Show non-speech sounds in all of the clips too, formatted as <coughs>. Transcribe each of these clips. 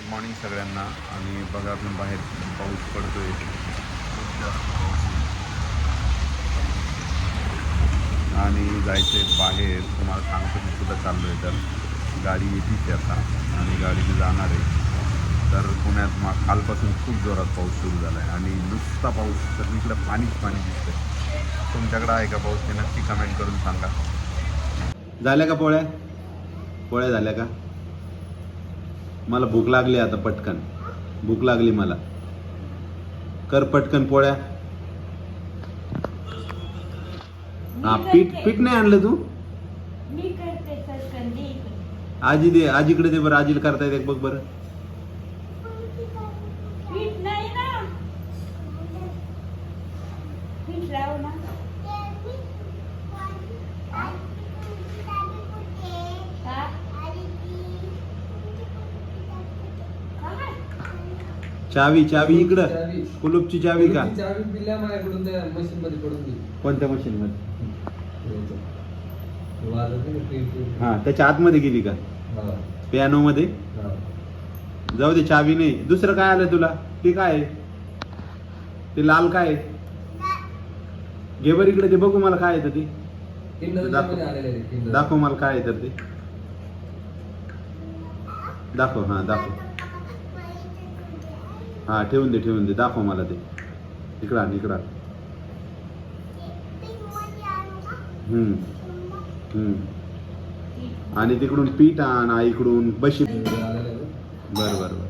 Good morning सगळ्यांना. आणि बघा आपण बाहेर पाऊस पडतोय. खूप जास्त पाऊस आहे. आणि जायचं आहे बाहेर. तुम्हाला सांगतो मी कुठं चाललो आहे तर. गाडी येतीच आता. आणि गाडीने जाणार आहे. तर पुण्यात मग कालपासून खूप जोरात पाऊस सुरू झाला आहे आणि नुसता पाऊस तर इकडं पाणीच पाणी दिसतंय. तुमच्याकडं आहे का पाऊस? ते नक्की कमेंट करून सांगा. झाल्या का पोळ्या? पोळ्या झाल्या का? मला भूक लागली आता पटकन. भूक लागली मला. कर पटकन पोळ्या. हा पीठ पीठ नाही आणलं तू? आजी दे आजीकडे दे बरं आजीला करता येते बघ बरं पीठ नाही ना पीठ लाव ना का? काय? चावी चावी इकडं. कुलूपची चावी का? चावी दिल्या माझ्याकडून त्या मशीन मध्ये पडून दिली कोणत्या मशीन मध्ये. हा त्याच्या आतमध्ये गेली का? पियानो मध्ये. जाऊ दे चावी नाही. दुसरं काय आलं तुला? ते काय? ते लाल काय? घे बरं इकडे ते बघू मला काय येतं ते. दाखव मला काय येतं ते. दाखव हा दाखव. हा ठेवून दे ठेवून दे दाखव मला ते इकडं इकडं आण. तिकडून पीठ आण इकडून बशी. बर बर बर.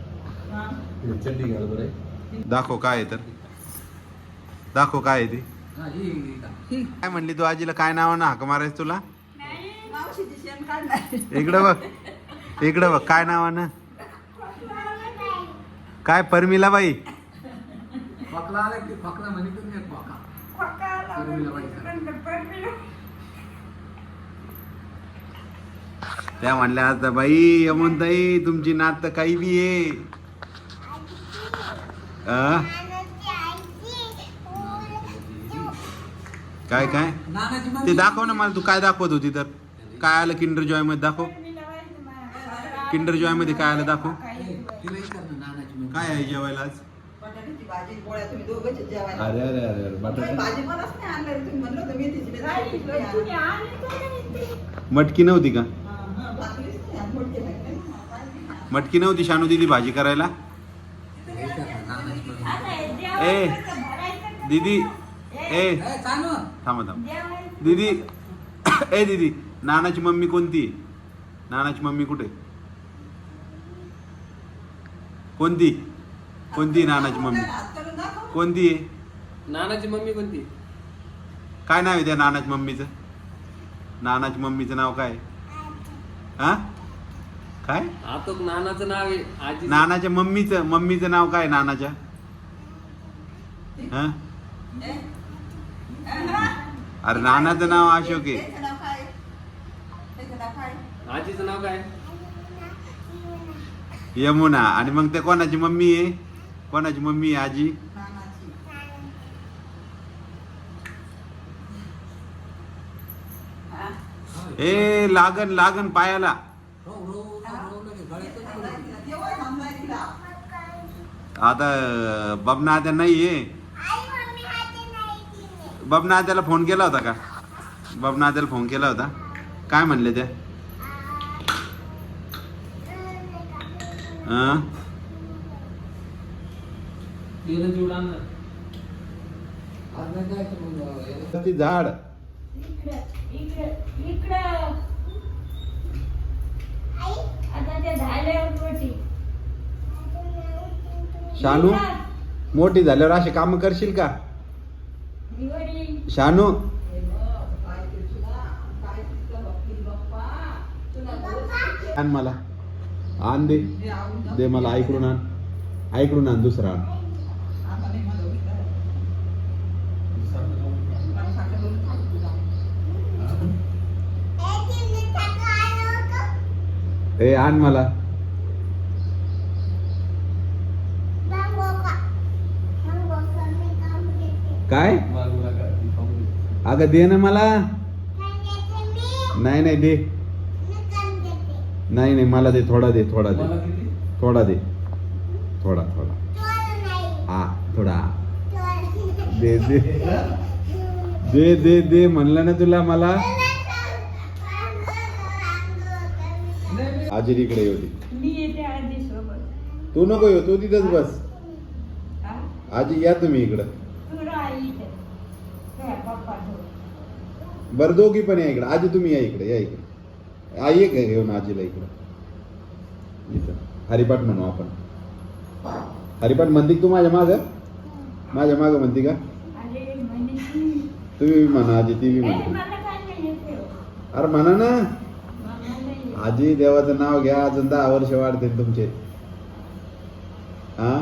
दाखव काय आहे तर दाखव काय आहे ते. काय म्हणली तू आजीला काय नावानं हाक मारायचं तुला. इकडं बघ इकडं बघ काय नावानं काय परमिला बाई खोकला आला की खोकला म्हणे तुम्ही एक खोका. खोकाला परमिला बाई. पण परमिला. त्या म्हणल्या आता बाई यमुनताई तुमची नात तर काही बी आहे अं? काय काय नानाची ते. दाखव ना मला तू काय दाखवत होती तर काय आलं किंडर जॉयमध्ये दाखव. किंडर जॉयमध्ये काय आलं दाखव काय हे, आहे जेवायला आज बटाट्याची भाजी पोळ्या तुम्ही दोघंच जेवायला अरे अरे अरे अरे काही बटाटा भाजी मलाच नाही आणलं रे. तुम्ही म्हणलं होतं मेथीची भाजी नाही, कुठली आणू? तुम्ही आणली का नाही ते? मटकी नव्हती का हा, हा, भाकरीच नाही आणली. मोडके भाकरी. काय नाही. मटकी नव्हती शानू दिदी भाजी करायला ए? दीदी ए. थांबा थांब. दीदी <coughs> ए दीदी नानाची मम्मी कोणती नानाची मम्मी कुठे कोणती? कोणती नानाची मम्मी. कोणती? आहे नानाची मम्मी कोणती? काय नाव आहे त्या नानाच्या मम्मीचं? नानाच्या मम्मीचं नाव काय? हा? काय? आता नानाचं नाव आहे आजी नानाच्या मम्मीचं मम्मीचं नाव काय नानाच्या? हा? अरे नानाचं नाव अशोक आहे? आजीचं नाव काय? यमुना आणि मग ते कोणाची मम्मी आहे कोणाची मम्मी आहे आजी. हा? ए लागन लागन पायाला. आता बबना आत्या नाही आहे बबना आत्याला फोन केला होता का बबना आत्याला फोन केला होता काय म्हणले त्या ती झाड. इकडं, इकडं, इकडं. आता ते झाल्यावर मोठी. शानू. मोठी झाल्यावर असे काम करशील का. शानू. मला. आण दे. दे मला ऐकडून आण ऐकडून आण दुसरा आण. ए आण मला काय. अगं दे ना मला नाही नाही दे नाही नाही मला दे थोडा दे थोडा दे. थोडा दे. थोडा थोडा. हा थोडा. दे दे. दे दे दे म्हणलं ना तुला मला. आजी इकडे होती मी येते आजी सोबत तू नको येऊ तू तिथंच बस. हा? आजी या तुम्ही इकडं. बरं दोघी पण या इकडं. आजी तुम्ही या इकडे या इकडे. आई एक घेऊन आजीला इकडं इथं हरिपाठ म्हणू आपण हरिपाठ म्हणते तू माझ्या माग माझ्या माग म्हणते का। तुम्ही म्हणा आजी ती बी "ए, म्हणते. अरे म्हणा ना। मला नाही येत." आजी देवाचं नाव घ्या अजून दहा वर्ष वाढतील तुमचे। हा.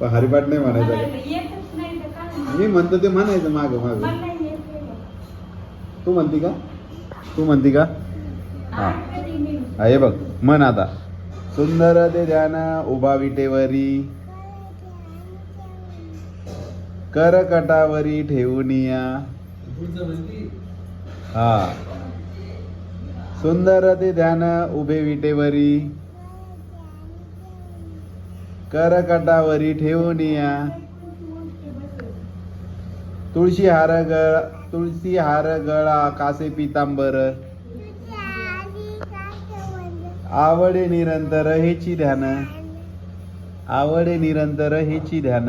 पण हरिपाठ नाही म्हणायचं मी म्हणतो ते म्हणायचं माग माग. तू म्हणती का? तू म्हणती का? हा. हे बघ म्हण आता. सुंदर ते ध्यान उभा विटेवरी. करकटावरी ठेवून या. हा. सुंदर ते ध्यान उभे विटेवरी. करकटावरी ठेवून या. तुळशी हार तुळशी हार गळा कासे पितांबर. आवडे निरंतर हेची ध्यान. आवडे निरंतर हेची ध्यान.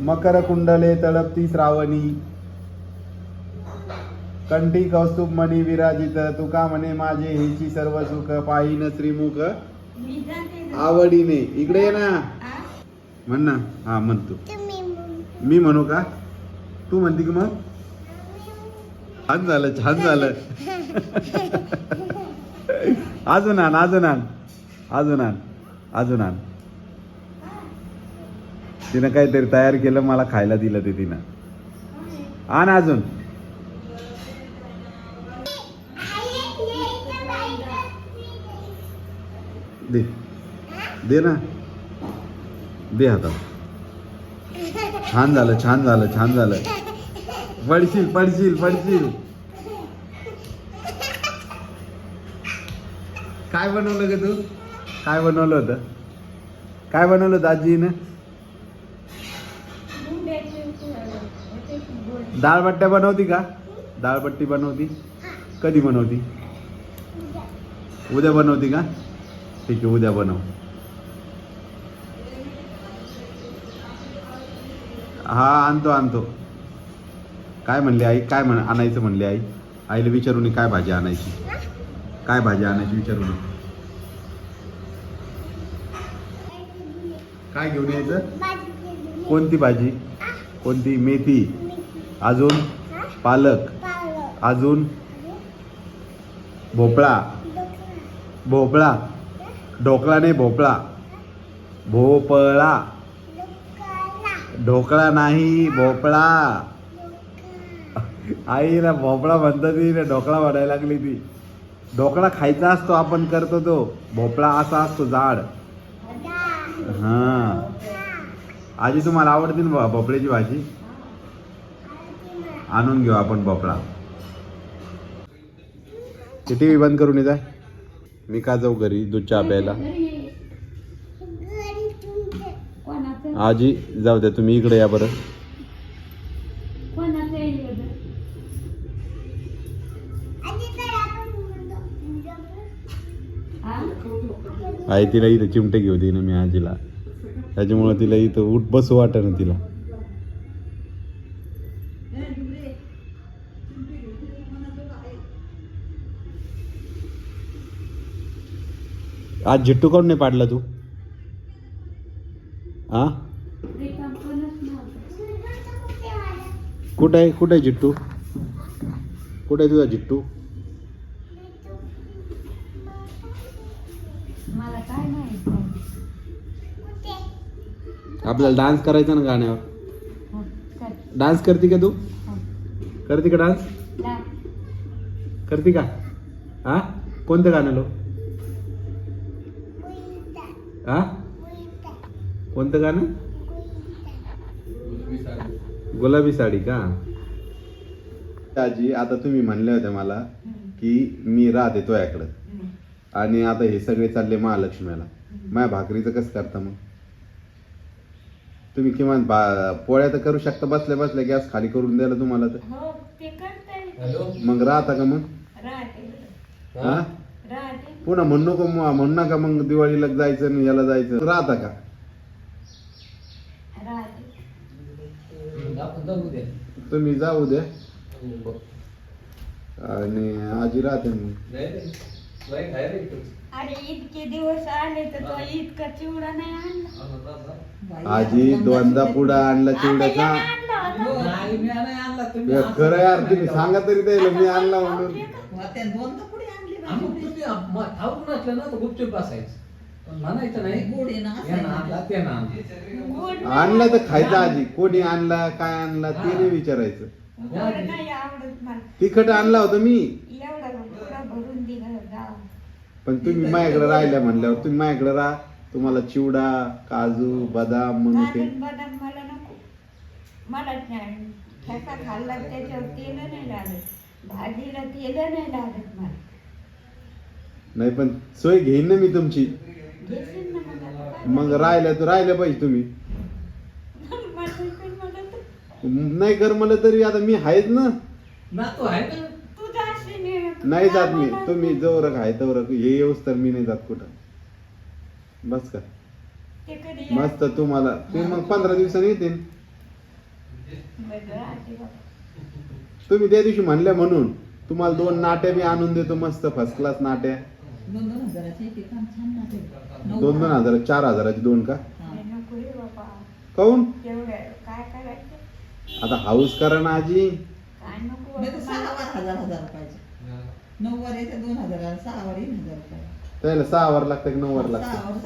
मकर कुंडले तळपती श्रावणी. कंठी कौस्तुभ मणी विराजित तुका म्हणे माझे हेची सर्व सुख पाहिन श्रीमुख. आवडीने. इकडे ये ना? म्हण ना. हा म्हण तू. मी म्हणू का? तू म्हणते की मग? छान झालं छान झालं. अजून आण अजून आण. अजून आण अजून आण. तिनं काहीतरी तयार केलं मला खायला दिलं ते तिनं. आण अजून. दे. दे ना. दे हातात छान झालं छान झालं छान झालं. पडशील पडशील पडशील. काय बनवलं ग तू? काय बनवलं होतं? काय बनवलं होतं आजीनं? मुंड्याचे बनवती का? दाळबट्टी बनवती? कधी बनवती? उद्या बनवती का? ठीक आहे उद्या बनव. हा आणतो आणतो. काय म्हणली आई? काय म्हण आणायचं म्हणली आई? आईला विचारून ये काय भाजी आणायची. काय भाजी आणायची विचारून नये. काय घेऊन यायचं? कोणती भाजी? कोणती? मेथी. अजून? पालक. अजून? भोपळा. भोपळा. ढोकळा नाही भोपळा. भोपळा. ढोकळा नाही भोपळा. आई ना भोपळा म्हणतात ती ना ढोकळा म्हणायला लागली ती. ढोकळा खायचा असतो आपण करतो तो. भोपळा असा असतो जाड. हा. आजी तुम्हाला आवडते ना भोपळ्याची भाजी? आणून घेऊ आपण भोपळा. टी व्ही बंद करून येत मी का जाऊ घरी दूध चहा प्यायला घरी. कोणाचं आजी जाऊ द्या तुम्ही इकडे या बरं? आई तिला इथं चिमटे घेऊ दे ना मी आजीला. त्याच्यामुळे तिला इथं उठ बसू वाटत ना तिला. आज झिट्टू काऊन नाही पाडला तू? आ. कुठं आहे? कुठं आहे जिट्टू? कुठं आहे तुझा जिट्टू? आपल्याला डान्स करायचा ना गाण्यावर? हो. डान्स करते का तू? हो. करते का डान्स. करते का? हा कोणतं गाणं लो? हा कोणतं गाणं? गुलाबी साडी गुलाबी साडी का? आजी आता तुम्ही म्हणले होते मला. की मी राहते तुझ्याकडं हम्म. आणि आता हे सगळे चालले महालक्ष्मीला. माझ्या भाकरीचं कसं करता मग? तुम्ही किमान बा पोळ्या तर करू शकता बसल्या बसल्या गॅस खाली करून द्यायला तुम्हाला तर. हो ते करता येते हॅलो? मग राहता का मग? हा? पुन्हा म्हणू नको म्हणू नका मग दिवाळीला जायचं आणि याला जायचं. राहता का? दे तुम्ही जाऊ द्या हो. आणि आजी राहते मग नाही रे. नाही खाय रे इकडं. अरे इतके दिवस आले तर तो इतका चिवडा नाही आणला आणा, जा, जा. आजी दोनदा पुढं आणला आता चिवड्याचा याने आणला होता. नाही, मी नाही आणला, तुम्ही या असं- खरं यार तुम्ही सांगा तरी द्यायला मी आणला म्हणून त्या दोनदा पुढे आणली हा, मग. तुम्ही ठाऊक नसलं ना तर गुपचूप बसायचं म्हणायचं नाही. गोड आहे ना, असं यानं आहे. आणला त्यानं आणला गोड नाही आणला तर. खायचा आजी कोणी आणला काय आणला ते नाही विचारायचं. गोड नाही आवडत मला. तिखट आणला होता मी. एवढा पुरा भरून दिला गाव पण तुम्ही माझ्याकडे राहिल्या म्हणल्यावर तुम्ही माझ्याकडे राहा. तुम्हाला चिवडा काजू बदाम मग ते गाजर बदाम मला नको. मला नाही. ठेचा खाल्ला त्याच्यावर तेल नाही लागत. भाजीला तेल नाही लागत मला. नाही पण सोय घेईन ना मी तुमची. घेशील ना मग आता काय मग राहिल्या तर राहिल्या पाहिजे तुम्ही. नाही कर मला तरी आता मी आहेच ना. ना तो आहे ना तू जाशील हे. नाही जात मी. तुम्ही जवळ आहे तवर हे येऊस तर मी नाही जात कुठं. बस का ते कधी या- मस्त तुम्हाला. ते मग पंधरा दिवसांनी येतील. बरं, राहते बाबा. तुम्ही त्या दिवशी म्हणल्या म्हणून. तुम्हाला दोन नाट्या बी आणून देतो मस्त फर्स्ट क्लास नाट्या. दोन दोन हजाराचे एक छान. दोन दोन हजार चार हजाराची दोन का? काऊन? आता हाऊस करा ना आजी. काय नको नाही तर बाबा. सहा वार हजार हजार पाहिजे. नऊ वर येते दोन हजार सहा वर येईल हजार रुपये त्याला सहा वर लागतं की नऊ वर लागतं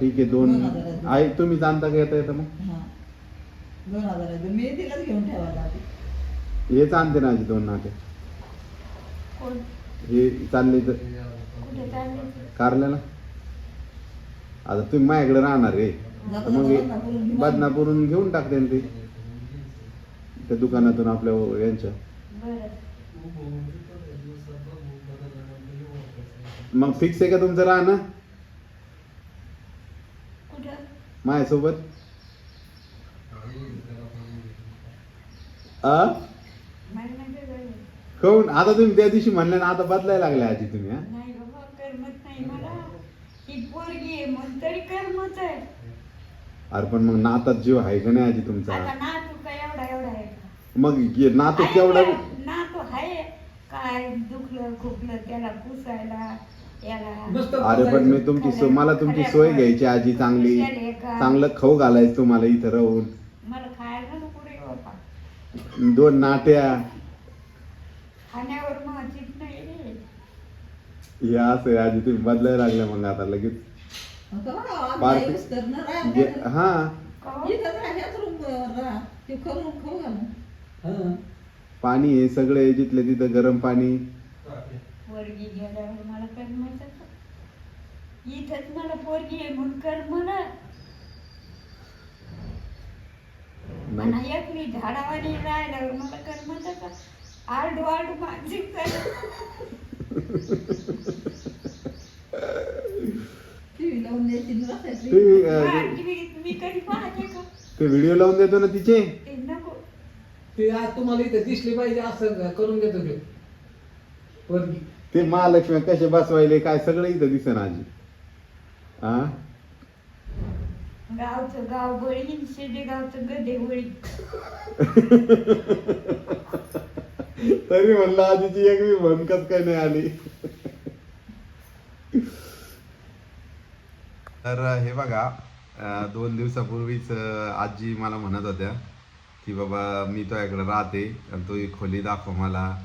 ठीक आहे दोन दोन हजाराची. आई तुम्ही जाणता का येता येतं मग? हा. दोन हजार मी तिलाच घेऊन ठेवायला आधी. हेच आणते ना आजी दोन नाटे. कोण? हे चालले तर कारल्याला? आता तुम्ही माझ्याकडे राहणार रे तर मग हे बदनापूरून घेऊन टाकते ना ते. त्या दुकानातून आपल्या यांच्या. मग फिक्स आहे का तुमचं राहणं? माझ्यासोबत? गरज. काऊन आता तुम्ही त्या दिवशी म्हणले ना आता बदलायला लागले आजी तुम्ही हा नाही बाबा करमत नाही मला पोरगी आहे म्हणून तरी करमत आहे. अरे पण मग नातात जीव आहे का नाही आजी तुमचा? नातू काय एवढा एवढा आहे का? मग ये नातू आहे केवढा ना, नातू आहे. काय दुखलं खुपलं त्याला पुसायला याला नुसतं अरे पण मी तुमची सो मला तुमची सोय घ्यायची आजी चांगली. चांगलं खाऊ घालायचं तुम्हाला इथं राहून. मला खायला दोन नाट्या. खाण्यावर हे असं आजी तुम्ही बदलायला लागल्या मग आता लगेच. पार्टी- हा. हा. पाणी हे सगळे जिथले तिथं गरम पाणी. पोरगी गेल्यावर मला करमत इथंच मला पोरगी आहे म्हणून कर म्हणा. नाही. आणि एकली झाडावानी राहिल्यावर मला करमत आरडू आरडू मानसिक TV लावून द्यायची आणि बसायचं. TV, अं, मी कधी पाहते का ते व्हिडिओ लावून देतो ना तिचे? ते नको. ते आज तुम्हाला इथे दिसली पाहिजे असं करून देतो पोरगी ते महालक्ष्मी कसे बसवायले काय सगळं इथं दिसन आजी. हा गावचं गाव बळी शेडे गावचं गदे बळी <laughs> तरी म्हणलं आजीची एक बी भनकच काय नाही आली. तर हे बघा दोन दिवसापूर्वीच आजी मला म्हणत होत्या की बाबा मी तुझ्याकडे राहते आणि तू ही खोली दाखव मला.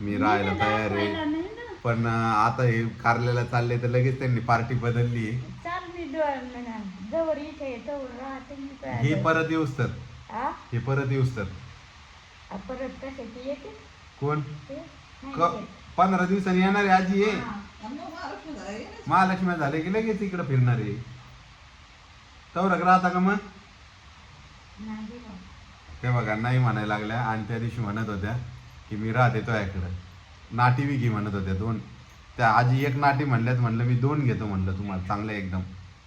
मी राहायला तयार आहे. पण आता हे कारल्याला चालले तर लगेच त्यांनी पार्टी बदलली. मी मी हे परत येऊस तर. हा? परत येऊस तर. आ, परत कशाची येते? कोण? क-. पंधरा दिवसांनी येणार आहे. आजी ये महालक्ष्मी झाले की लगेच इकडे फिरणार. आहे तवरक राहता का मग. ते बघा नाही म्हणायला लागल्या. आणि त्या दिवशी म्हणत होत्या की मी राहते तो याकडं. नाटी विकी म्हणत होत्या दोन. त्या आजी एक नाटी म्हणल्यात म्हणलं मी दोन घेतो म्हणलं तुम्हाला. चांगले एकदम.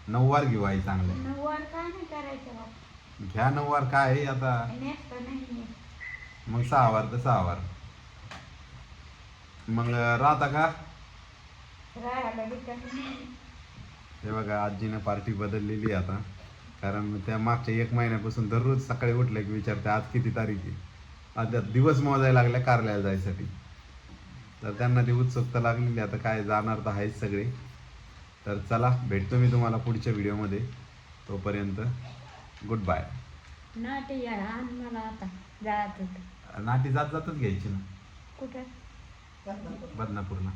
नऊवार घेऊ आई चांगले घ्या नऊवार काय आहे आता? मग सहा वार तर सहा वार. मग राहता का? हे बघा आजीनं पार्टी बदललेली आहे आता. कारण त्या मागच्या एक महिन्यापासून दररोज सकाळी उठले की विचारते आज किती तारीख आहे? आता दिवस मोजायला लागल्या कारल्याला जायसाठी. तर त्यांना ती उत्सुकता लागलेली आता काय जाणार तर आहेच सगळे. तर चला भेटतो मी तुम्हाला पुढच्या व्हिडिओमध्ये. तोपर्यंत गुड बाय नाटे या आण मला आता जात नाटी जात जातच घ्यायची ना. कुठं? बदनापूरला.